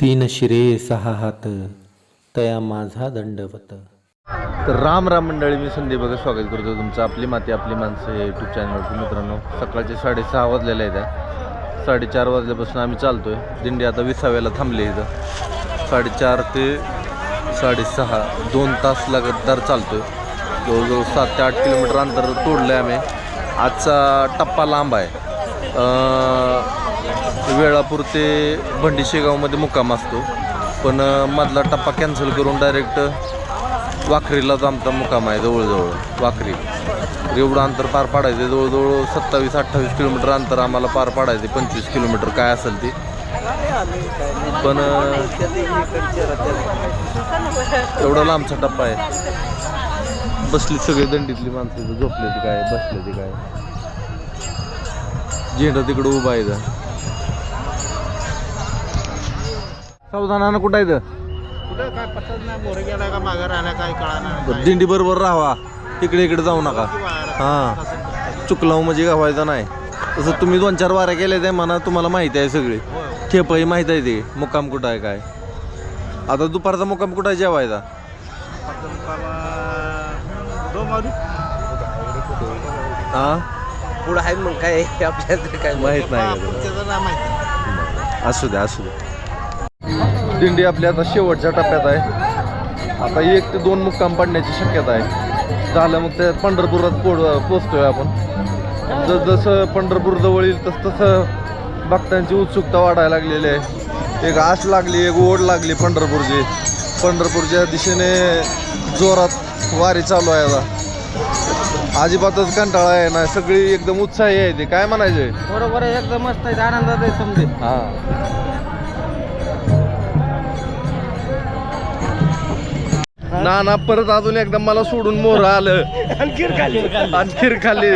तीन शिरे सहा हात तया माझा दंडवत. तर राम राम मंडळी मी संदीप बघा स्वागत करतो तुमचं आपली माती आपली माणसं या यूट्यूब चॅनलवरती मित्रांनो सकाळचे साडेसहा वाजलेले आहेत साडेचार वाजल्यापासून आम्ही चालतोय. दिंडी आता विसाव्याला थांबली इथं. साडेचार ते साडेसहा दोन तास लगातार चालतोय. जवळजवळ सात ते आठ किलोमीटर अंतर तोडलं आहे आम्ही. आजचा टप्पा लांब आहे. वेळापूर ते भंडीशेगावमध्ये मुक्काम असतो. पण मधला टप्पा कॅन्सल करून डायरेक्ट वाखरीलाच आमचा मुक्काम आहे जवळजवळ. वाखरी. एवढं अंतर पार पाडायचं जवळजवळ सत्तावीस अठ्ठावीस किलोमीटर अंतर आम्हाला पार पाडायचे पंचवीस किलोमीटर काय असेल ते. पण एवढा लांबचा टप्पा आहे. बसली सगळी दंडीतली माणसं झोपल्याची झोपले ती काय बसले ती काय. झेंडा तिकडं उभा आहे सावधानानं कुठं आहे? कुठं? काय पटत नाही मोर गेला का काय दिंडी बरोबर राहा इकडे इकडे जाऊ नका. हां. चुकलाव म्हणजे गावायचं नाही. तसं तुम्ही दोन चार वाऱ्या केल्या ते म्हणा तुम्हाला माहिती आहे सगळी. ठेपही माहिती आहे ते. मुक्काम कुठं आहे काय? आता दुपारचा मुक्काम कुठं आहे जेवायचा? हा? पुढं आहे मग काय? आपल्याला काय माहीत नाही? असू द्या असू द्या. दिंडी आपली आता शेवटच्या टप्प्यात आहे. आता एक ते दोन मुक्काम पडण्याची शक्यता आहे. झालं मग ते पंढरपुरात पोड पोचतोय आपण. जस जसं पंढरपूर जवळ येईल तस तसं भक्तांची उत्सुकता वाढायला लागलेली आहे. एक आश लागली एक ओढ लागली पंढरपूरची. पंढरपूरच्या दिशेने जोरात वारी चालू आहे आता. अजिबातच कंटाळा आहे ना सगळी एकदम उत्साही आहे ती. काय म्हणायचे बरोबर आहे. एकदम मस्त आहे. आनंदात आहे समजे. हा. ना ना परत अजून एकदा मला सोडून मोर आलं. खाली आणखीर खाली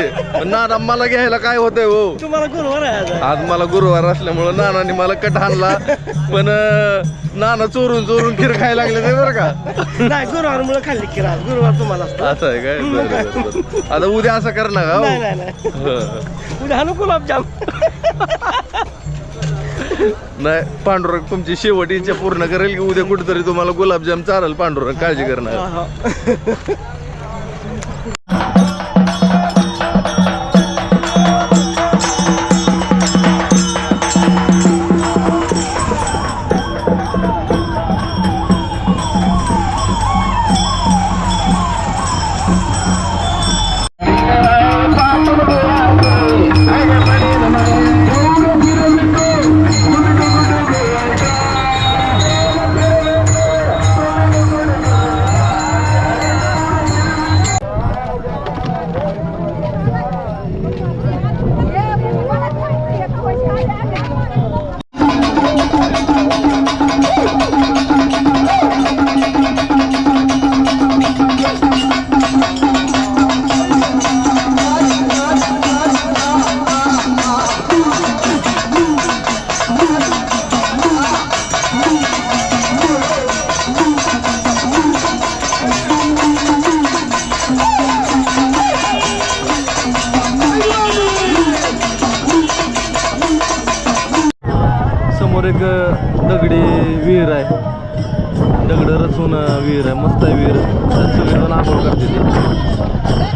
ना ना मला घ्यायला काय होतंय हो? तुम्हाला गुरुवार आहे आज. आज मला गुरुवार असल्यामुळं नानाने मला कट आणला. पण अं, नाना चोरून चोरून खीर खायला लागले ते बरं का? नाही गुरुवार मुळे खाल्ली की आज. गुरुवार तुम्हाला असतो. असं आहे काय? बरं, बरं, बरं. आता उद्या असं कर ना का हो? नाही नाही हं. उद्या आणू गुलाबजाम. नाही पांडुरंग तुमची शेवट इच्छा पूर्ण करेल की उद्या कुठेतरी तुम्हाला गुलाबजाम चालेल पांडुरंग काळजी करणार. समोर एक दगडी विहीर आहे. दगड रचून विहीर आहे. मस्त आहे विहीर. त्यात सगळेजण आंघोळ करते ते.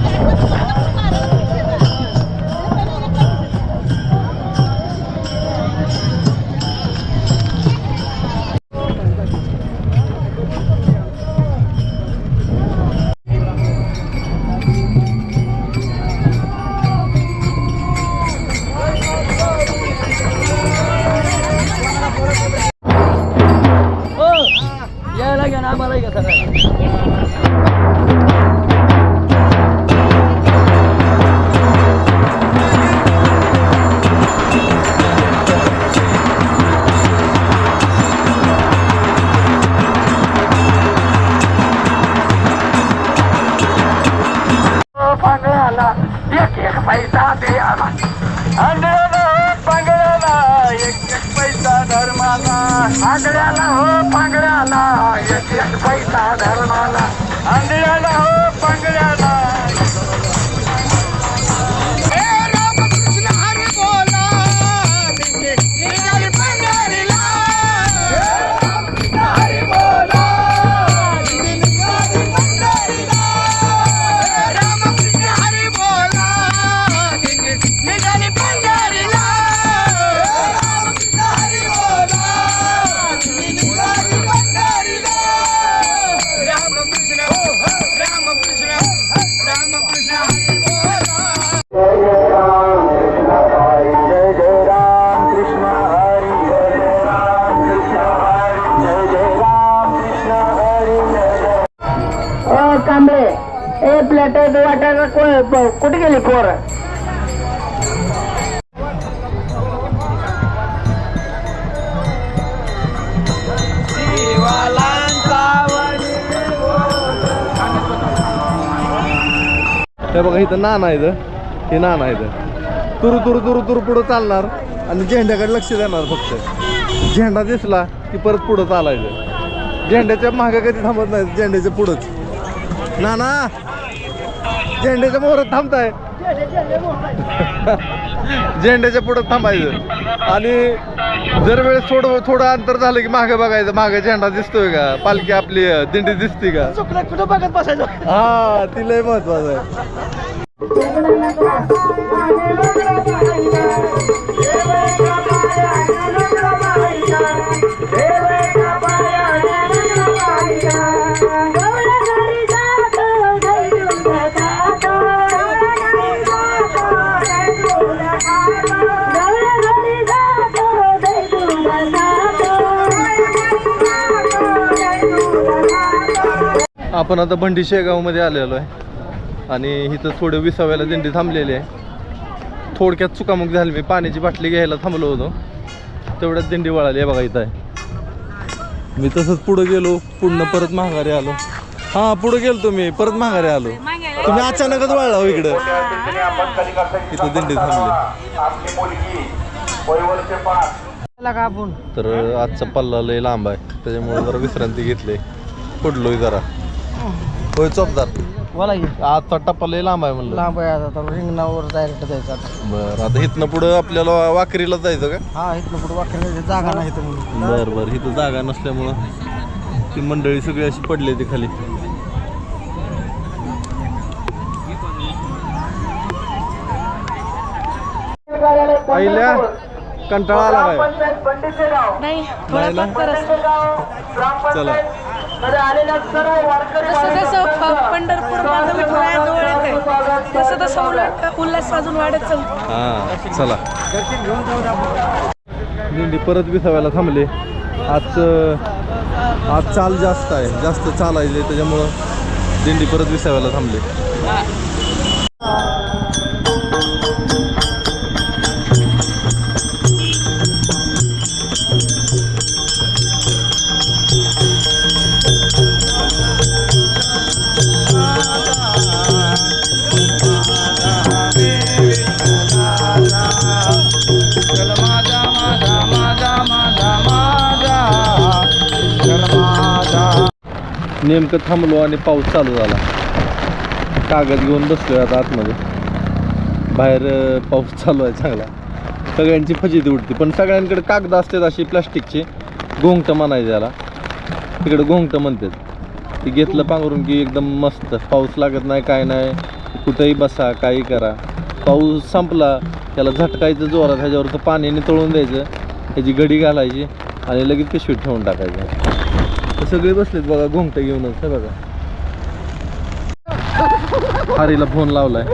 काम घ्या का आम्हाला हो वाटा वाटायचं कुठे गेली पोर? हे बघा इथं नाना आहे हे नाना आहे तुरु तुरु तुरु तुरु पुढं चालणार आणि झेंड्याकडे लक्ष देणार फक्त. झेंडा दिसला की परत पुढं चालायचं. झेंड्याच्या मागे कधी थांबत नाही झेंड्याच्या पुढंच. नाना झेंड्याच्या मोहरात थांबताय. झेंड्याच्या पुढं थांबायचं. आणि जर वेळेस थोडं थोडं अंतर झालं की मागे बघायचं मागे झेंडा दिसतोय का? पालखी आपली दिंडी दिसते का? कुठं बघत बसायचं? हा ती लय महत्वाचं आहे. आपण आता भंडी शेगावमध्ये आलेलो आहे. आणि इथं थोडं विसाव्याला दिंडी थांबलेली आहे. थोडक्यात चुकामुक झाली. मी पाण्याची बाटली घ्यायला थांबलो होतो. तेवढ्यात दिंडी वळाली आहे बघा इथं आहे. मी तसंच पुढं गेलो. पुढनं परत माघारी आलो. हां पुढं गेलो तुम्ही परत माघारी आलो. तुम्ही अचानकच वळला हो इकडं. इथं दिंडी थांबली. तर आजचा पल्ला लय लांब आहे. त्याच्यामुळे जरा विश्रांती घेतली. पडलोय जरा. होय चोपदार बोला की. आजचा टप्पा लय लांब आहे म्हणलं. लांब आहे आता तर रिंगणावर डायरेक्ट जायचं आता. बरं आता इथनं पुढं आपल्याला वाकरीला जायचं का? हा इथनं पुढे वाक्य जागा नाही तर म्हणून. बरं बरं इथं जागा नसल्यामुळं ती मंडळी सगळी अशी पडली ती खाली. पहिल्या कंटाळा आला काय नाही नाही ना? चला. जसं जसं प- पंढरपूर माझं विठुराया जवळ येते तसं तसं उलट उल्हास अजून वाढत चालतो हां चला. दिंडी परत विसाव्याला थांबले. आज आज चाल जास्त आहे. जास्त चालायचे त्याच्यामुळं दिंडी परत विसाव्याला थांबले. नेमकं थांबलो आणि पाऊस चालू झाला. कागद घेऊन बसलोय आता आतमध्ये. बाहेर पाऊस चालू आहे चांगला. सगळ्यांची फजिती उडते पण सगळ्यांकडे कागद असतात अशी प्लास्टिकची. घोंगटं म्हणायचं त्याला तिकडे घोंगटं म्हणतात. ते घेतलं पांघरून की एकदम मस्त. पाऊस लागत नाही काय नाही. कुठंही बसा काही करा. पाऊस संपला त्याला झटकायचं जोरात ह्याच्यावरचं पाणी नितळून द्यायचं. त्याची घडी घालायची आणि लगेच पिशवीत ठेवून टाकायचं. सगळे बसलेत बघा घोंगट घेऊनच हे बघा. हारीला फोन लावलाय.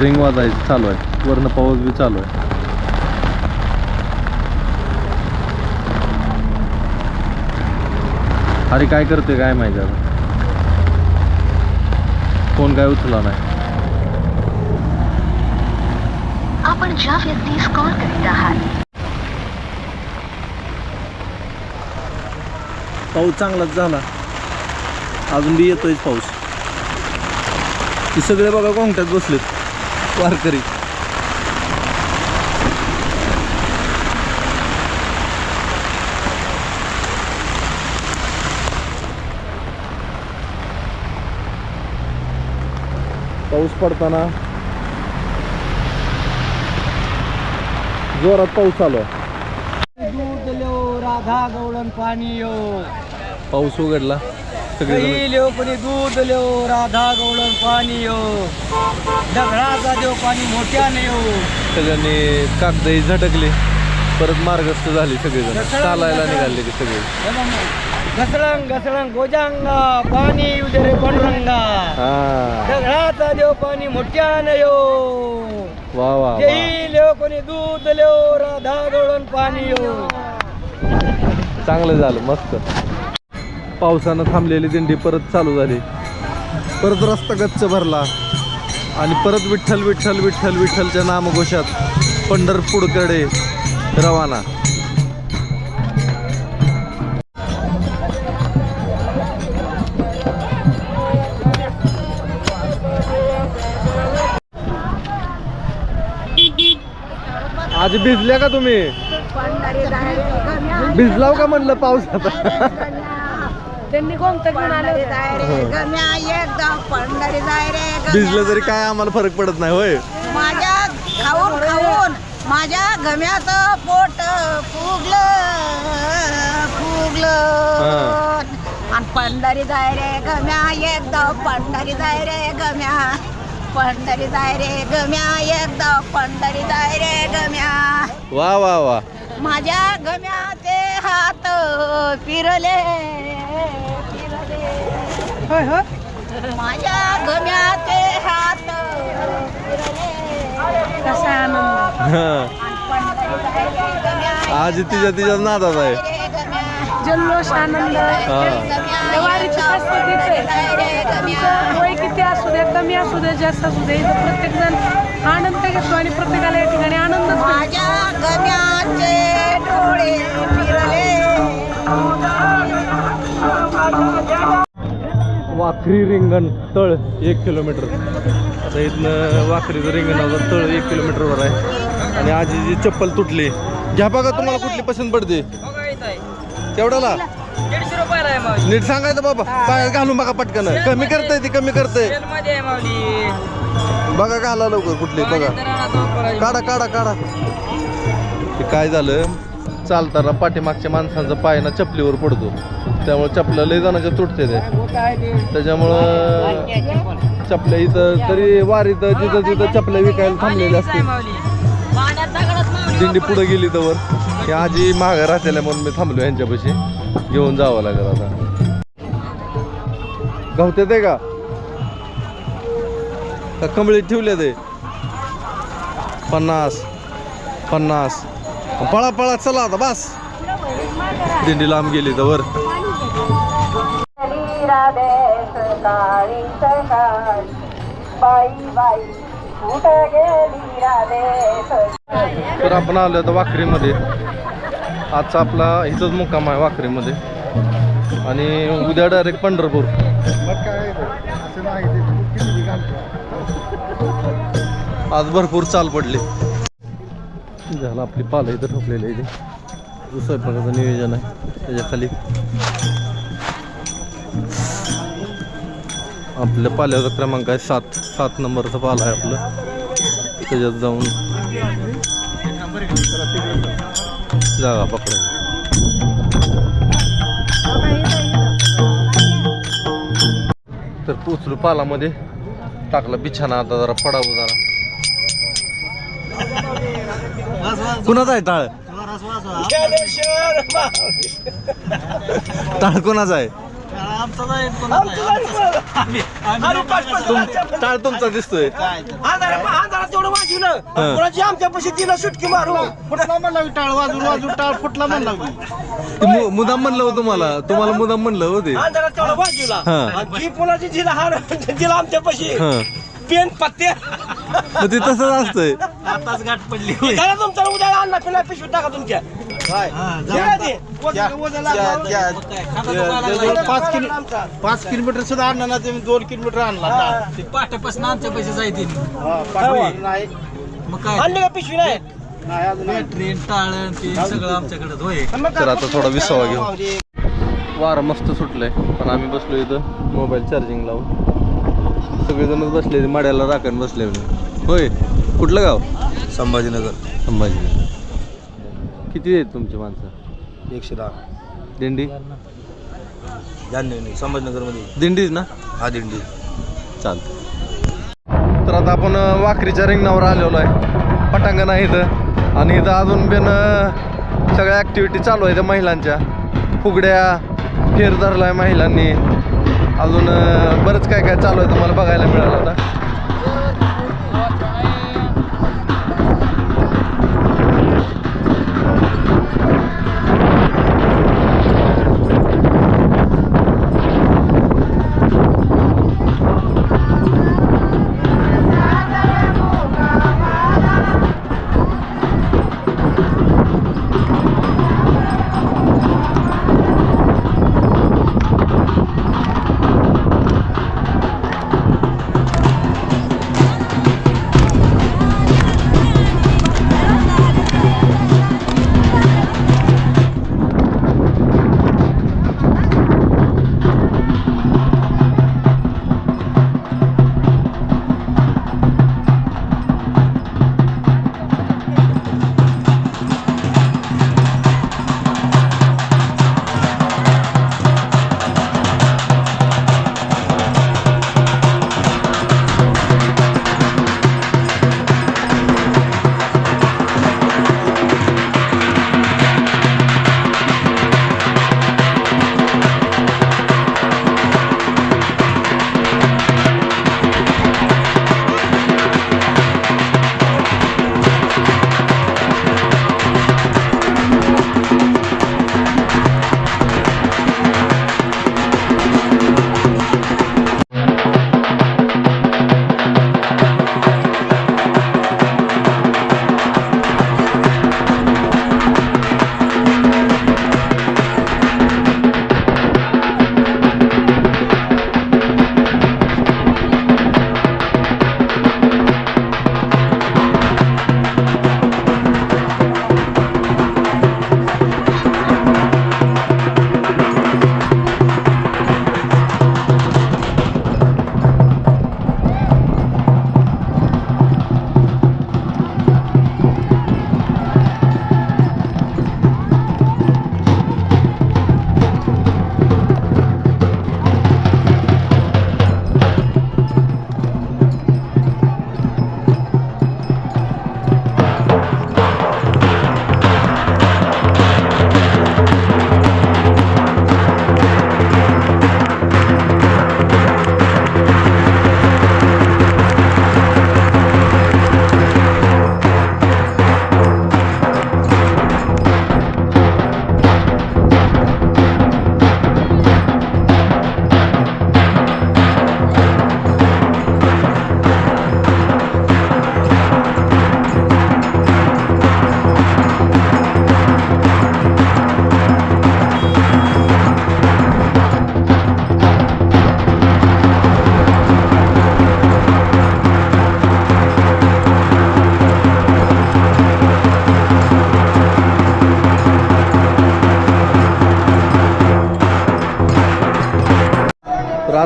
रिंग वाजायचं चालू आहे. वर्ण पाऊस बी चालू आहे. अरे काय करते काय माहिती आता? फोन काय उचला नाही. आपण ज्या व्यक्तीस कॉल करीत आहात पाऊस चांगलाच झाला. अजून बी येतोय पाऊस. ते सगळे बघा कोंगट्यात बसलेत वारकरी. पाऊस पडताना जोरात पाऊस आलो आहे. दूध लो राधा गवळण पाणी येऊ पाऊस उघडला. सगळे कोणी दूध लो राधा गवळण पाणी दगडाचा देव पाणी मोठ्याने सगळ्यांनी कागदही झटकले. परत मार्गस्थ झाले सगळेजण. चालायला निघाले ते सगळे. घसरंग घसरंग गोजांगा पाणी उदरे पांडुरंगा. हा. दगडाचा देव पाणी मोठ्याने यो वा वा कोणी दूध लो राधा गवळण पाणी यो चांगलं झालं मस्त. पावसानं थांबलेली दिंडी परत चालू झाली. परत रस्ता गच्च भरला. आणि परत विठ्ठल विठ्ठल विठ्ठल विठ्ठलच्या नामघोषात पंढरपूरकडे रवाना. आज भिजल्या का तुम्ही? भिजलाव का म्हणलं पावसात त्यांनी कोणतं घेऊन आले होते? एकदम पंढरी जाय रे भिजलं तरी काय आम्हाला फरक पडत नाही होय. माझ्या खाऊन खाऊन माझ्या गम्याचं पोट फुगलं फुगलं. आणि पंढरी जाय रे गम्या एकदम पंढरी जाय रे गम्या पंढरी जाय रे गम्या एकदम पंढरी जाय रे गम्या वा वा वा. माझ्या गम्याचे हात फिरले. होय होय. माझ्या गम्याचे हात फिरले कसा आनंद. हं. आज तिच्या तिच्या नादात आहे. जल्लोष आनंद. वारीची खासियत हीच आहे तुमचं वय किती असू दे कमी असू दे जास्त असू दे इथं प्रत्येक जण आनंद घेतो आणि प्रत्येकाला या ठिकाणी आनंदच मिळतो. माझ्या गम्याचे डोळे फिरले. वाखरी रिंगण तळ एक किलोमीटर. आता इथनं वाखरीचं रिंगणाचं तळ एक किलोमीटरवर आहे. आणि आजीची चप्पल तुटली. घ्या बघा तुम्हाला कुठली पसंत पडते. तेवढ्याला? नीट सांगायचं बाबा. पाय घालून बघा पटकन. कमी करताय ती कमी करताय. बघा घाला लवकर कुठली बघा. काढा काढा काढा. ते काय झालं? चालताना पाठीमागच्या माणसांचा पाय ना चपलीवर पडतो. त्यामुळे चपल्या लय जणांच्या तुटते ते. त्याच्यामुळं चपल्या इथं तरी वारीत जिथं जिथं चपल्या विकायला थांबलेल्या असतील. दिंडी पुढे गेली तर ही आजी मागं राहतेल्या म्हणून मी थांबलो यांच्यापाशी. घेऊन जावं लागेल आता. गवते ते का? का कमळीत ठेवले ते. पन्नास पन्नास. पळा पळा चला आता बस. दिंडी लांब गेली तर वर. तर आपण आलो आता वाखरीमध्ये आजचा आपला इथंच मुक्काम आहे वाखरीमध्ये आणि उद्या डायरेक्ट पंढरपूर. आज भरपूर चाल पडली. झालं आपली पालं इथं ठोकलेली आहे. इथे स्वयंपाकाचं नियोजन आहे. त्याच्याखाली आपल्या पाल्याचा क्रमांक आहे सात. सात नंबरचा पाला आहे आपलं. त्याच्यात जाऊन जागा पकडायची. तर पोचलो पालामध्ये. टाकला बिछाना आता जरा पडावं जरा. कुणाचा आहे टाळ? टाळ कोणाचा आहे? टाळ तुमचा दिसतोय. आमच्या पशी तिला सुटकी मारू. फुटला म्हणला टाळ? वाजून वाजून टाळ फुटला म्हणला मुदाम म्हणलं हो तुम्हाला तुम्हाला मुदाम म्हणलं हो ते अंधारात तेवढं वाजवला. हं. आणि जी कोणाची जिला हार तिला आमच्या पशी. पेन पत्ते. मग ते तसंच असतंय. आताच गाठ पडली. त्याला तुमचा उद्या अन्ना पिला पिशवी टाका तुमच्या. पाच किलो पाच किलोमीटर सुद्धा आणला ना तुम्ही दोन किलोमीटर आणला ते पाट्यापासून आमच्या पैसे जायतील. नाही मग काय? आणली का पिशवी नाही. ट्रेन टाळण ते सगळं आमच्याकडे होय. तर आता थोडा विसावा घेऊ. वारं मस्त सुटलंय पण आम्ही बसलो इथं मोबाईल चार्जिंग लावून. सगळेजणच बसले माड्याला राखण बसले होय. कुठलं गाव? संभाजीनगर. संभाजी किती आहेत तुमची माणसं? एकशे दहा. दिंडी? जान्हवी संभाजीनगरमध्ये दिंडीच ना? हा दिंडी. चालतं तर आता आपण अं, वाखरीच्या रिंगणावर आलेलो आहे. पटांगण आहे इथं. आणि इथं अजून पण अं, सगळ्या ॲक्टिव्हिटी चालू आहेत महिलांच्या. फुगड्या फेर धरला आहे महिलांनी. अजून अं, बरंच काय काय चालू आहे तुम्हाला बघायला मिळालं आता.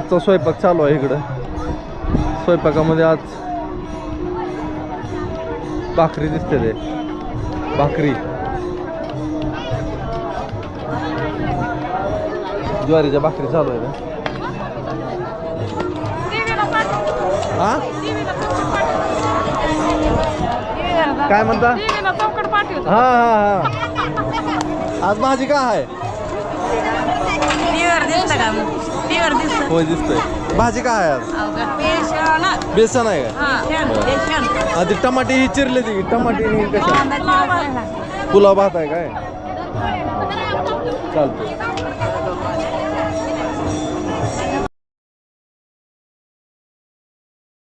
आजचा स्वयंपाक चालू आहे इकडं. स्वयंपाकामध्ये आज भाकरी दिसते ते भाकरी. ज्वारीच्या भाकरी चालू आहे का काय म्हणता? हा हा हा. आज भाजी काय आहे? दिसतं दिसतंय. भाजी काय आहे आज? बेसन. आहे का? आधी टमाटे ही चिरले ती. टमाटे ही कशा पुलाव भात आहे काय? चालतंय.